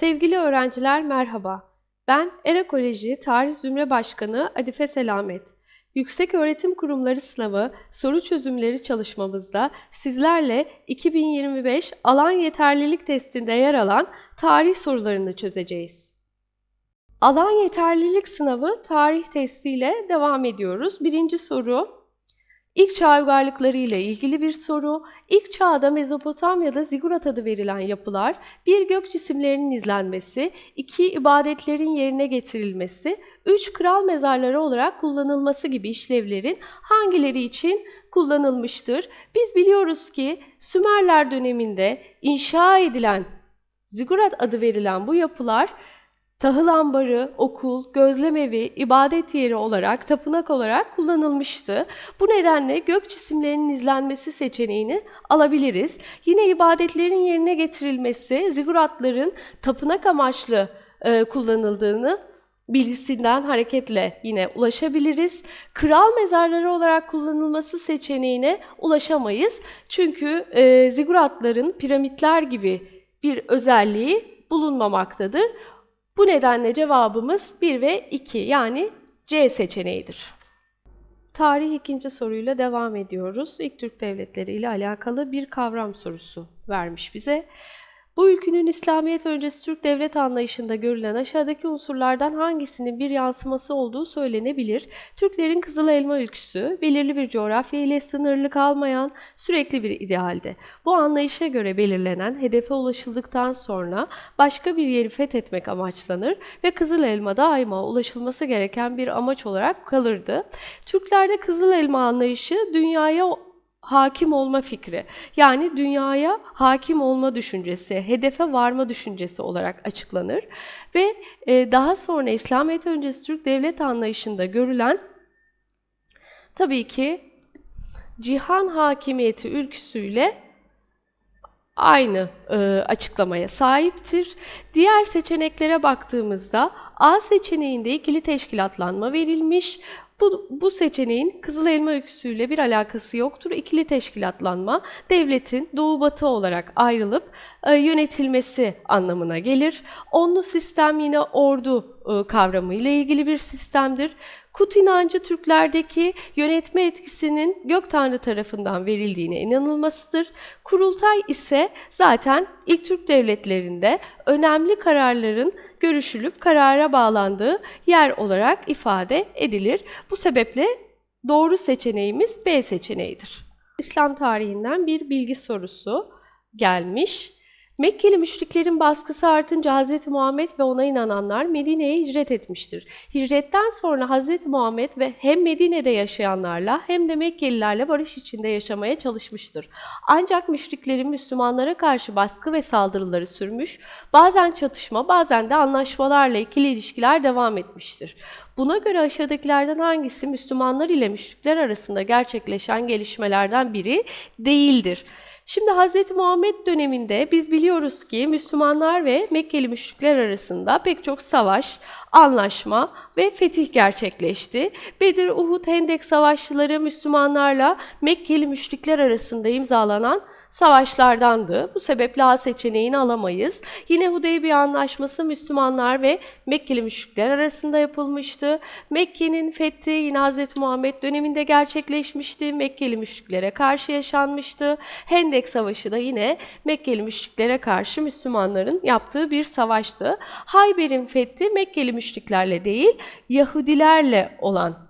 Sevgili öğrenciler merhaba. Ben ERA Koleji Tarih Zümre Başkanı Adife Selamet. Yüksek Öğretim Kurumları Sınavı soru çözümleri çalışmamızda sizlerle 2025 alan yeterlilik testinde yer alan tarih sorularını çözeceğiz. Alan yeterlilik sınavı tarih testiyle devam ediyoruz. Birinci soru İlk çağ uygarlıkları ile ilgili bir soru. İlk çağda Mezopotamya'da zigurat adı verilen yapılar, bir gök cisimlerinin izlenmesi, iki ibadetlerin yerine getirilmesi, üç kral mezarları olarak kullanılması gibi işlevlerin hangileri için kullanılmıştır? Biz biliyoruz ki Sümerler döneminde inşa edilen zigurat adı verilen bu yapılar tahıl ambarı, okul, gözlemevi, ibadet yeri olarak, tapınak olarak kullanılmıştı. Bu nedenle gök cisimlerinin izlenmesi seçeneğini alabiliriz. Yine ibadetlerin yerine getirilmesi, ziguratların tapınak amaçlı e, kullanıldığını bilgisinden hareketle yine ulaşabiliriz. Kral mezarları olarak kullanılması seçeneğine ulaşamayız. Çünkü e, ziguratların piramitler gibi bir özelliği bulunmamaktadır. Bu nedenle cevabımız 1 ve 2 yani C seçeneğidir. Tarih ikinci soruyla devam ediyoruz. İlk Türk devletleri ile alakalı bir kavram sorusu vermiş bize. Bu ülkünün İslamiyet öncesi Türk devlet anlayışında görülen aşağıdaki unsurlardan hangisinin bir yansıması olduğu söylenebilir. Türklerin Kızıl Elma ülküsü, belirli bir coğrafya ile sınırlı kalmayan sürekli bir idealdi. Bu anlayışa göre belirlenen hedefe ulaşıldıktan sonra başka bir yeri fethetmek amaçlanır ve Kızıl Elma daima ulaşılması gereken bir amaç olarak kalırdı. Türklerde Kızıl Elma anlayışı dünyaya hakim olma fikri. Yani dünyaya hakim olma düşüncesi, hedefe varma düşüncesi olarak açıklanır. Ve e, daha sonra İslamiyet öncesi Türk devlet anlayışında görülen tabii ki cihan hakimiyeti ülküsüyle aynı e, açıklamaya sahiptir. Diğer seçeneklere baktığımızda A seçeneğinde ikili teşkilatlanma verilmiş. Bu, bu seçeneğin Kızıl Elma öyküsüyle bir alakası yoktur. İkili teşkilatlanma devletin doğu-batı olarak ayrılıp e, yönetilmesi anlamına gelir. Onlu sistem yine ordu e, kavramı ile ilgili bir sistemdir. Kut inancı Türklerdeki yönetme etkisinin gök tanrı tarafından verildiğine inanılmasıdır. Kurultay ise zaten ilk Türk devletlerinde önemli kararların görüşülüp karara bağlandığı yer olarak ifade edilir. Bu sebeple doğru seçeneğimiz B seçeneğidir. İslam tarihinden bir bilgi sorusu gelmiş. Mekkeli müşriklerin baskısı artınca Hz. Muhammed ve ona inananlar Medine'ye hicret etmiştir. Hicretten sonra Hz. Muhammed ve hem Medine'de yaşayanlarla hem de Mekkelilerle barış içinde yaşamaya çalışmıştır. Ancak müşriklerin Müslümanlara karşı baskı ve saldırıları sürmüş, bazen çatışma bazen de anlaşmalarla ikili ilişkiler devam etmiştir. Buna göre aşağıdakilerden hangisi Müslümanlar ile müşrikler arasında gerçekleşen gelişmelerden biri değildir? Şimdi Hz. Muhammed döneminde biz biliyoruz ki Müslümanlar ve Mekkeli müşrikler arasında pek çok savaş, anlaşma ve fetih gerçekleşti. Bedir, Uhud, Hendek savaşları Müslümanlarla Mekkeli müşrikler arasında imzalanan savaşlardandı. Bu sebeple A seçeneğini alamayız. Yine Hudeybiye Anlaşması Müslümanlar ve Mekkeli müşrikler arasında yapılmıştı. Mekke'nin fethi yine Hz. Muhammed döneminde gerçekleşmişti. Mekkeli müşriklere karşı yaşanmıştı. Hendek Savaşı da yine Mekkeli müşriklere karşı Müslümanların yaptığı bir savaştı. Hayber'in fethi Mekkeli müşriklerle değil, Yahudilerle olan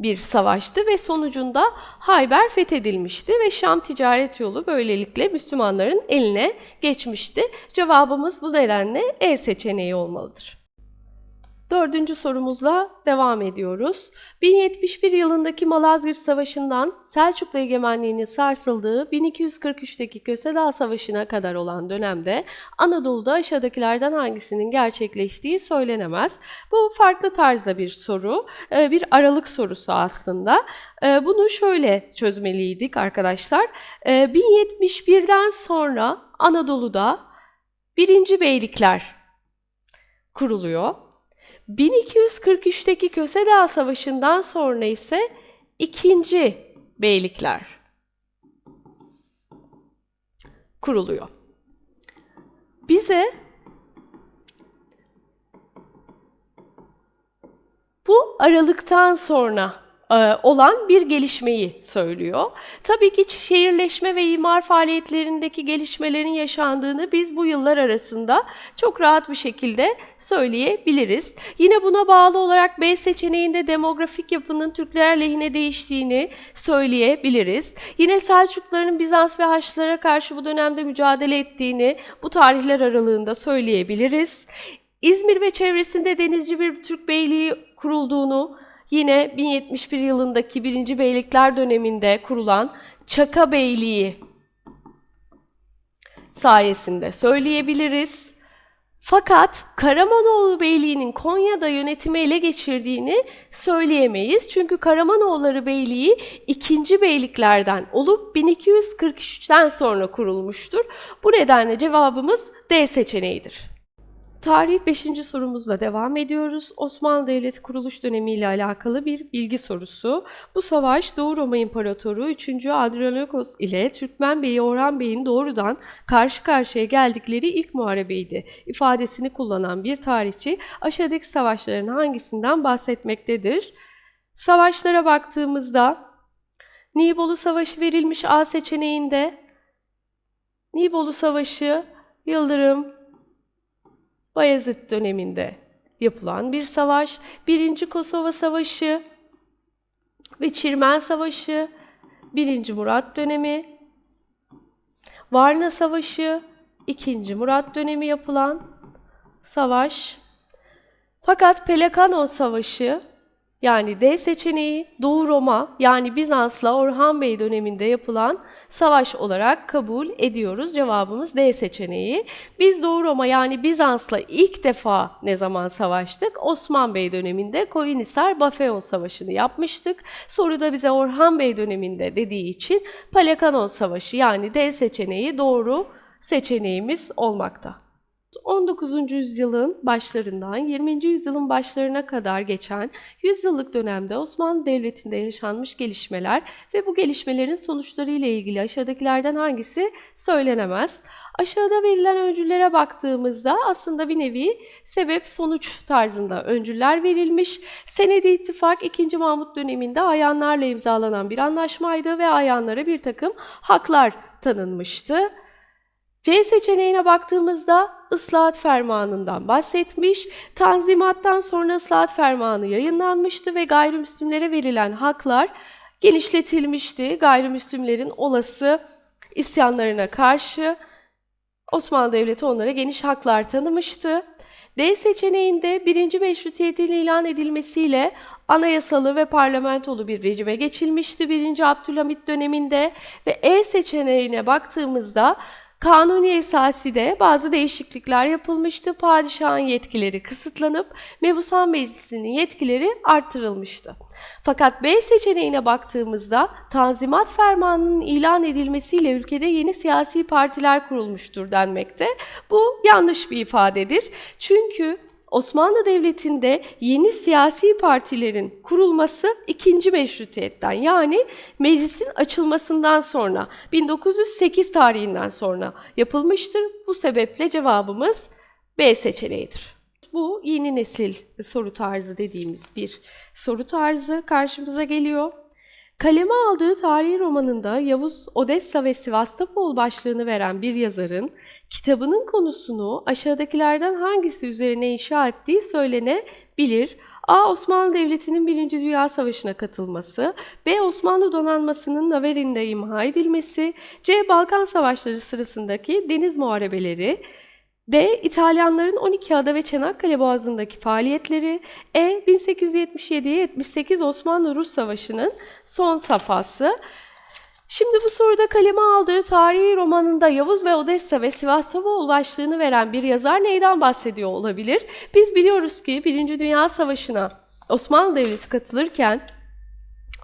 bir savaştı ve sonucunda Hayber fethedilmişti ve Şam ticaret yolu böylelikle Müslümanların eline geçmişti. Cevabımız bu nedenle E seçeneği olmalıdır. Dördüncü sorumuzla devam ediyoruz. 1071 yılındaki Malazgirt Savaşı'ndan Selçuklu egemenliğinin sarsıldığı 1243'teki Köse Savaşı'na kadar olan dönemde Anadolu'da aşağıdakilerden hangisinin gerçekleştiği söylenemez. Bu farklı tarzda bir soru, e, bir aralık sorusu aslında. E, bunu şöyle çözmeliydik arkadaşlar. 1071'den e, sonra Anadolu'da birinci beylikler kuruluyor. 1243'teki Kösedağ Savaşı'ndan sonra ise ikinci beylikler kuruluyor. Bize bu aralıktan sonra olan bir gelişmeyi söylüyor. Tabii ki şehirleşme ve imar faaliyetlerindeki gelişmelerin yaşandığını biz bu yıllar arasında çok rahat bir şekilde söyleyebiliriz. Yine buna bağlı olarak B seçeneğinde demografik yapının Türkler lehine değiştiğini söyleyebiliriz. Yine Selçukluların Bizans ve Haçlılara karşı bu dönemde mücadele ettiğini bu tarihler aralığında söyleyebiliriz. İzmir ve çevresinde denizci bir Türk beyliği kurulduğunu, yine 1071 yılındaki 1. Beylikler döneminde kurulan Çaka Beyliği sayesinde söyleyebiliriz. Fakat Karamanoğlu Beyliği'nin Konya'da yönetimi ele geçirdiğini söyleyemeyiz. Çünkü Karamanoğulları Beyliği ikinci beyliklerden olup 1243'ten sonra kurulmuştur. Bu nedenle cevabımız D seçeneğidir. Tarih 5. sorumuzla devam ediyoruz. Osmanlı Devleti kuruluş dönemiyle alakalı bir bilgi sorusu. Bu savaş Doğu Roma İmparatoru 3. Adrianokos ile Türkmen Beyi Orhan Bey'in doğrudan karşı karşıya geldikleri ilk muharebeydi. İfadesini kullanan bir tarihçi aşağıdaki savaşların hangisinden bahsetmektedir? Savaşlara baktığımızda Nibolu Savaşı verilmiş A seçeneğinde Nibolu Savaşı Yıldırım Bayezid döneminde yapılan bir savaş, Birinci Kosova Savaşı ve Çirmen Savaşı, Birinci Murat dönemi, Varna Savaşı, İkinci Murat dönemi yapılan savaş. Fakat Pelekanos Savaşı yani D seçeneği Doğu Roma yani Bizans'la Orhan Bey döneminde yapılan savaş olarak kabul ediyoruz. Cevabımız D seçeneği. Biz Doğu Roma yani Bizans'la ilk defa ne zaman savaştık? Osman Bey döneminde Koyunhisar-Bafeon Savaşı'nı yapmıştık. Soruda bize Orhan Bey döneminde dediği için Pelekanos Savaşı yani D seçeneği doğru seçeneğimiz olmakta. 19. yüzyılın başlarından 20. yüzyılın başlarına kadar geçen yüzyıllık dönemde Osmanlı Devleti'nde yaşanmış gelişmeler ve bu gelişmelerin sonuçları ile ilgili aşağıdakilerden hangisi söylenemez? Aşağıda verilen öncüllere baktığımızda aslında bir nevi sebep-sonuç tarzında öncüller verilmiş. Senedi İttifak 2. Mahmut döneminde ayanlarla imzalanan bir anlaşmaydı ve ayanlara bir takım haklar tanınmıştı. C seçeneğine baktığımızda ıslahat fermanından bahsetmiş. Tanzimattan sonra ıslahat fermanı yayınlanmıştı ve gayrimüslimlere verilen haklar genişletilmişti. Gayrimüslimlerin olası isyanlarına karşı Osmanlı Devleti onlara geniş haklar tanımıştı. D seçeneğinde birinci meşrutiyetin ilan edilmesiyle anayasalı ve parlamentolu bir rejime geçilmişti 1. Abdülhamit döneminde ve E seçeneğine baktığımızda Kanuni esaside bazı değişiklikler yapılmıştı. Padişahın yetkileri kısıtlanıp Mebusan Meclisi'nin yetkileri arttırılmıştı. Fakat B seçeneğine baktığımızda Tanzimat Fermanı'nın ilan edilmesiyle ülkede yeni siyasi partiler kurulmuştur denmekte. Bu yanlış bir ifadedir. Çünkü Osmanlı Devleti'nde yeni siyasi partilerin kurulması ikinci meşrutiyetten yani meclisin açılmasından sonra 1908 tarihinden sonra yapılmıştır. Bu sebeple cevabımız B seçeneğidir. Bu yeni nesil soru tarzı dediğimiz bir soru tarzı karşımıza geliyor. Kaleme aldığı tarihi romanında Yavuz, Odessa ve Sivastopol başlığını veren bir yazarın kitabının konusunu aşağıdakilerden hangisi üzerine inşa ettiği söylenebilir. A. Osmanlı Devleti'nin Birinci Dünya Savaşı'na katılması, B. Osmanlı donanmasının Naverin'de imha edilmesi, C. Balkan Savaşları sırasındaki deniz muharebeleri, D. İtalyanların 12 ada ve Çanakkale Boğazı'ndaki faaliyetleri. E. 1877-78 Osmanlı-Rus Savaşı'nın son safhası. Şimdi bu soruda kaleme aldığı tarihi romanında Yavuz ve Odessa ve Sivastopol başlığını veren bir yazar neyden bahsediyor olabilir? Biz biliyoruz ki Birinci Dünya Savaşı'na Osmanlı Devleti katılırken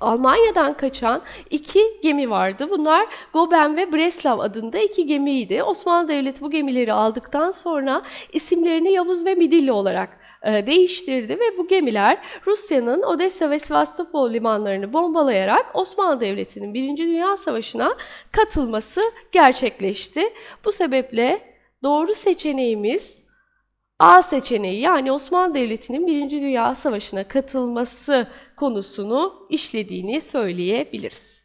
Almanya'dan kaçan iki gemi vardı. Bunlar Goben ve Breslav adında iki gemiydi. Osmanlı Devleti bu gemileri aldıktan sonra isimlerini Yavuz ve Midilli olarak e, değiştirdi ve bu gemiler Rusya'nın Odessa ve Sivastopol limanlarını bombalayarak Osmanlı Devleti'nin Birinci Dünya Savaşı'na katılması gerçekleşti. Bu sebeple doğru seçeneğimiz A seçeneği yani Osmanlı Devleti'nin Birinci Dünya Savaşı'na katılması konusunu işlediğini söyleyebiliriz.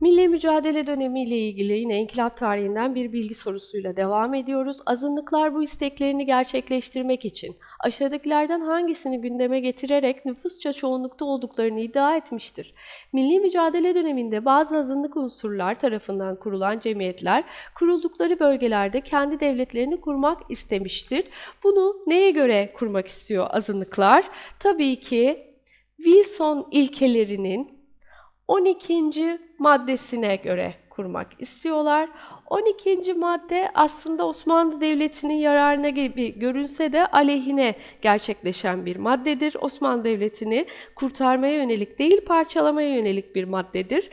Milli mücadele dönemiyle ilgili yine inkılap tarihinden bir bilgi sorusuyla devam ediyoruz. Azınlıklar bu isteklerini gerçekleştirmek için aşağıdakilerden hangisini gündeme getirerek nüfusça çoğunlukta olduklarını iddia etmiştir? Milli mücadele döneminde bazı azınlık unsurlar tarafından kurulan cemiyetler kuruldukları bölgelerde kendi devletlerini kurmak istemiştir. Bunu neye göre kurmak istiyor azınlıklar? Tabii ki Wilson ilkelerinin 12. maddesine göre kurmak istiyorlar. 12. madde aslında Osmanlı Devleti'nin yararına gibi görünse de aleyhine gerçekleşen bir maddedir. Osmanlı Devleti'ni kurtarmaya yönelik değil parçalamaya yönelik bir maddedir.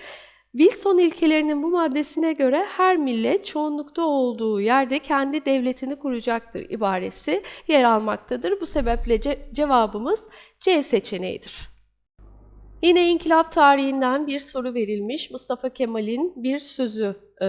Wilson ilkelerinin bu maddesine göre her millet çoğunlukta olduğu yerde kendi devletini kuracaktır ibaresi yer almaktadır. Bu sebeple ce- cevabımız C seçeneğidir. Yine inkılap tarihinden bir soru verilmiş. Mustafa Kemal'in bir sözü e,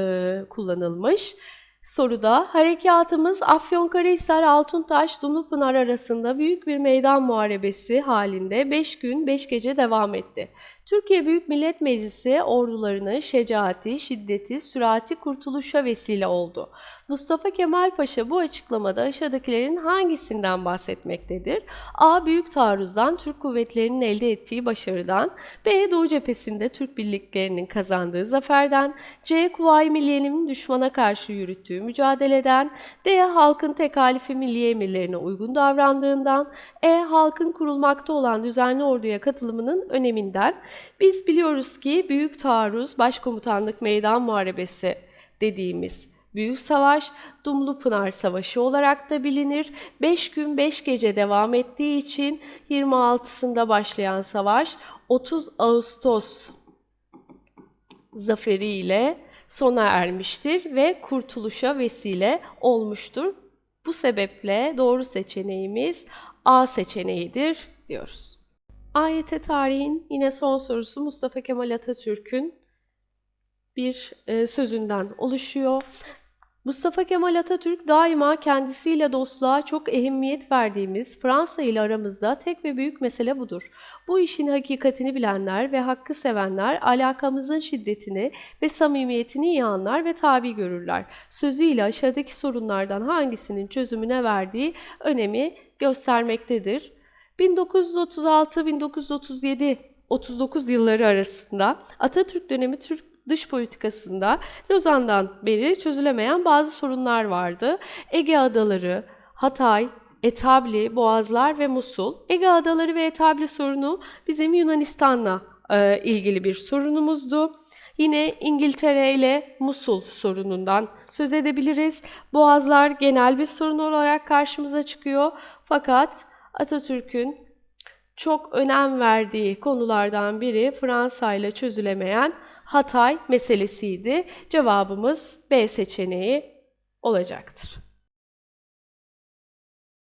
kullanılmış. Soruda harekatımız Afyonkarahisar Altuntaş Dumlupınar arasında büyük bir meydan muharebesi halinde 5 gün 5 gece devam etti. Türkiye Büyük Millet Meclisi ordularını şecaati, şiddeti, sürati kurtuluşa vesile oldu. Mustafa Kemal Paşa bu açıklamada aşağıdakilerin hangisinden bahsetmektedir? A. Büyük taarruzdan, Türk kuvvetlerinin elde ettiği başarıdan. B. Doğu cephesinde Türk birliklerinin kazandığı zaferden. C. Kuvayi Milliye'nin düşmana karşı yürüttüğü mücadeleden. D. Halkın tekalifi milli emirlerine uygun davrandığından. E. Halkın kurulmakta olan düzenli orduya katılımının öneminden. Biz biliyoruz ki Büyük Taarruz, Başkomutanlık Meydan Muharebesi dediğimiz Büyük Savaş, Dumlupınar Savaşı olarak da bilinir. 5 gün 5 gece devam ettiği için 26'sında başlayan savaş 30 Ağustos zaferiyle sona ermiştir ve kurtuluşa vesile olmuştur. Bu sebeple doğru seçeneğimiz A seçeneğidir diyoruz. AYT tarihin yine son sorusu Mustafa Kemal Atatürk'ün bir e, sözünden oluşuyor. Mustafa Kemal Atatürk daima kendisiyle dostluğa çok ehemmiyet verdiğimiz Fransa ile aramızda tek ve büyük mesele budur. Bu işin hakikatini bilenler ve hakkı sevenler alakamızın şiddetini ve samimiyetini iyi anlar ve tabi görürler. Sözüyle aşağıdaki sorunlardan hangisinin çözümüne verdiği önemi göstermektedir. 1936-1937 39 yılları arasında Atatürk dönemi Türk dış politikasında Lozan'dan beri çözülemeyen bazı sorunlar vardı. Ege Adaları, Hatay, Etabli, Boğazlar ve Musul. Ege Adaları ve Etabli sorunu bizim Yunanistan'la e, ilgili bir sorunumuzdu. Yine İngiltere ile Musul sorunundan söz edebiliriz. Boğazlar genel bir sorun olarak karşımıza çıkıyor. Fakat Atatürk'ün çok önem verdiği konulardan biri Fransa ile çözülemeyen Hatay meselesiydi. Cevabımız B seçeneği olacaktır.